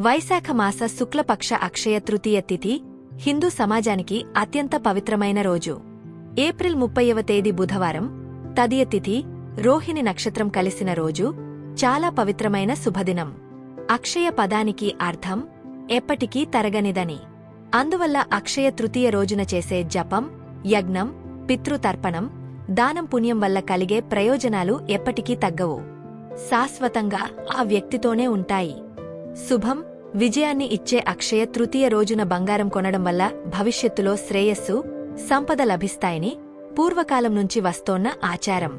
వైశాఖ మాస శుక్లపక్ష అక్షయ తృతీయ తిథి హిందూ సమాజానికి అత్యంత పవిత్రమైన రోజు. ఏప్రిల్ ముప్పైవ తేదీ బుధవారం తదియ తిథి రోహిణి నక్షత్రం కలిసిన రోజు చాలా పవిత్రమైన శుభదినం. అక్షయ పదానికి అర్థం ఎప్పటికీ తరగనిదని. అందువల్ల అక్షయ తృతీయ రోజున చేసే జపం యజ్ఞం పితృతర్పణం దానం పుణ్యం వల్ల కలిగే ప్రయోజనాలు ఎప్పటికీ తగ్గవు. శాశ్వతంగా ఆ వ్యక్తితోనే ఉంటాయి. శుభం విజయాన్ని ఇచ్చే అక్షయ తృతీయ రోజున బంగారం కొనడం వల్ల భవిష్యత్తులో శ్రేయస్సు సంపద లభిస్తాయని పూర్వకాలం నుంచి వస్తోన్న ఆచారం.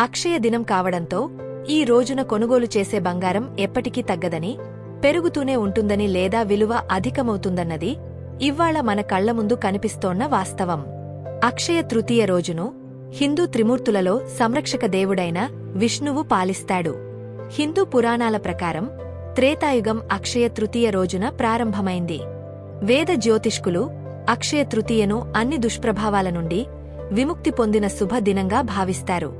అక్షయ దినం కావడంతో ఈ రోజున కొనుగోలు చేసే బంగారం ఎప్పటికీ తగ్గదని పెరుగుతూనే ఉంటుందని లేదా విలువ అధికమవుతుందన్నది ఇవ్వాళ మన కళ్ళ ముందు కనిపిస్తోన్న వాస్తవం. అక్షయ తృతీయ రోజును హిందూ త్రిమూర్తులలో సంరక్షక దేవుడైన విష్ణువు పాలిస్తాడు. హిందూ పురాణాల ప్రకారం త్రేతాయుగం అక్షయ తృతీయ రోజున ప్రారంభమైంది. వేద జ్యోతిష్కులు అక్షయ తృతీయను అన్ని దుష్ప్రభావాల నుండి విముక్తి పొందిన శుభ దినంగా భావిస్తారు.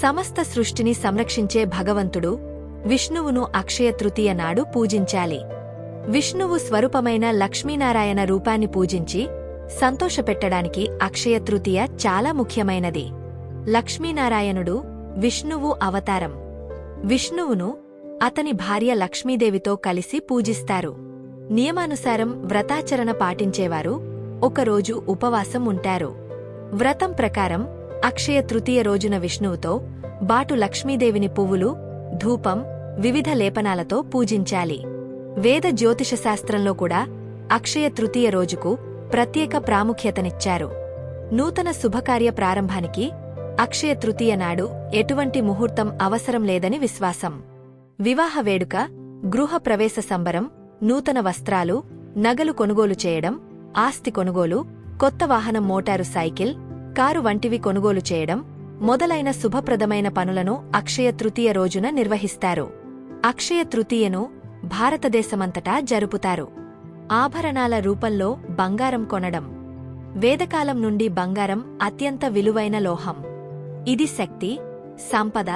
సమస్త సృష్టిని సంరక్షించే భగవంతుడు విష్ణువును అక్షయ తృతీయ నాడు పూజించాలి. విష్ణువు స్వరూపమైన లక్ష్మీనారాయణ రూపాన్ని పూజించి సంతోషపెట్టడానికి అక్షయ తృతీయ చాలా ముఖ్యమైనది. లక్ష్మీనారాయణుడు విష్ణువు అవతారం. విష్ణువును అతని భార్య లక్ష్మీదేవితో కలిసి పూజిస్తారు. నియమానుసారం వ్రతాచరణ పాటించేవారు ఒకరోజు ఉపవాసం ఉంటారు. వ్రతం ప్రకారం అక్షయ తృతీయ రోజున విష్ణువుతో బాటు లక్ష్మీదేవిని పువ్వులు ధూపం వివిధ లేపనాలతో పూజించాలి. వేద జ్యోతిషశాస్త్రంలో కూడా అక్షయ తృతీయ రోజుకు ప్రత్యేక ప్రాముఖ్యతనిచ్చారు. నూతన శుభకార్య ప్రారంభానికి అక్షయ తృతీయ నాడు ఎటువంటి ముహూర్తం అవసరం లేదని విశ్వాసం. వివాహ వేడుక గృహ ప్రవేశ సంబరం నూతన వస్త్రాలు నగలు కొనుగోలు చేయడం ఆస్తి కొనుగోలు కొత్త వాహనం మోటారు సైకిల్ కారు వంటివి కొనుగోలు చేయడం మొదలైన శుభప్రదమైన పనులను అక్షయ తృతీయ రోజున నిర్వహిస్తారు. అక్షయ తృతీయను భారతదేశమంతటా జరుపుతారు. ఆభరణాల రూపంలో బంగారం కొనడం. వేదకాలం నుండి బంగారం అత్యంత విలువైన లోహం. ఇది శక్తి సంపద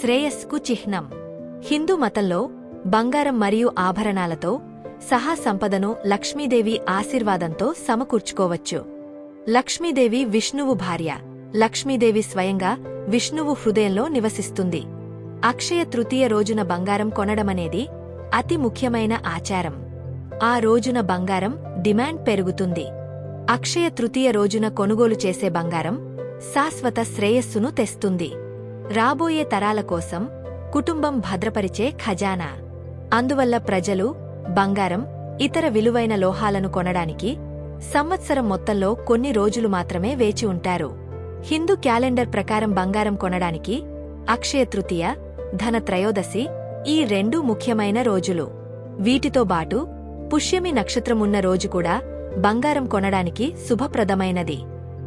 శ్రేయస్కు చిహ్నం. హిందూ మతంలో బంగారం మరియు ఆభరణాలతో సహా సంపదను లక్ష్మీదేవి ఆశీర్వాదంతో సమకూర్చుకోవచ్చు. లక్ష్మీదేవి విష్ణువు భార్య. లక్ష్మీదేవి స్వయంగా విష్ణువు హృదయంలో నివసిస్తుంది. అక్షయ తృతీయ రోజున బంగారం కొనడమనేది అతి ముఖ్యమైన ఆచారం. ఆ రోజున బంగారం డిమాండ్ పెరుగుతుంది. అక్షయ తృతీయ రోజున కొనుగోలు చేసే బంగారం శాశ్వత శ్రేయస్సును తెస్తుంది. రాబోయే తరాల కోసం కుటుంబం భద్రపరిచే ఖజానా. అందువల్ల ప్రజలు బంగారం ఇతర విలువైన లోహాలను కొనడానికి సంవత్సరం మొత్తంలో కొన్ని రోజులు మాత్రమే వేచి ఉంటారు. హిందూ క్యాలెండర్ ప్రకారం బంగారం కొనడానికి అక్షయ తృతీయ ధన త్రయోదశి ఈ రెండు ముఖ్యమైన రోజులు. వీటితో బాటు పుష్యమి నక్షత్రమున్న రోజు కూడా బంగారం కొనడానికి శుభప్రదమైనది.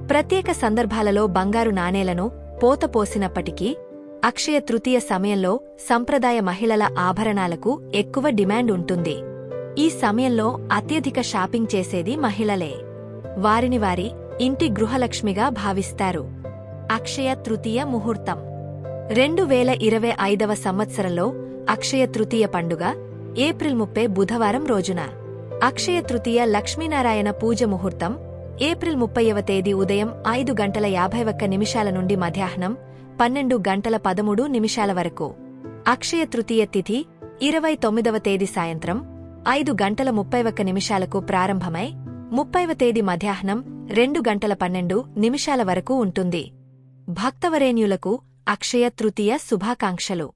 ప్రత్యేక సందర్భాలలో బంగారు నాణేలను పోతపోసినప్పటికీ అక్షయ తృతీయ సమయంలో సంప్రదాయ మహిళల ఆభరణాలకు ఎక్కువ డిమాండ్ ఉంటుంది. ఈ సమయంలో అత్యధిక షాపింగ్ చేసేది మహిళలే. వారిని వారి ఇంటి గృహలక్ష్మిగా భావిస్తారు. అక్షయ తృతీయ ముహూర్తం. రెండు వేల ఇరవై ఐదవ సంవత్సరంలో అక్షయ తృతీయ పండుగ ఏప్రిల్ ముప్పై బుధవారం రోజున. అక్షయ తృతీయ లక్ష్మీనారాయణ పూజ ముహూర్తం ఏప్రిల్ ముప్పైవ తేదీ ఉదయం ఐదు గంటల యాభై ఒక్క నిమిషాల నుండి మధ్యాహ్నం పన్నెండు గంటల పదమూడు నిమిషాల వరకు. అక్షయ తృతీయ తిథి ఇరవై తొమ్మిదవ తేదీ సాయంత్రం ఐదు గంటల ముప్పై ఒక్క నిమిషాలకు ప్రారంభమై ముప్పైవ తేదీ మధ్యాహ్నం రెండు గంటల పన్నెండు నిమిషాల వరకు ఉంటుంది. భక్తవరేణ్యులకు అక్షయ తృతీయ శుభాకాంక్షలు.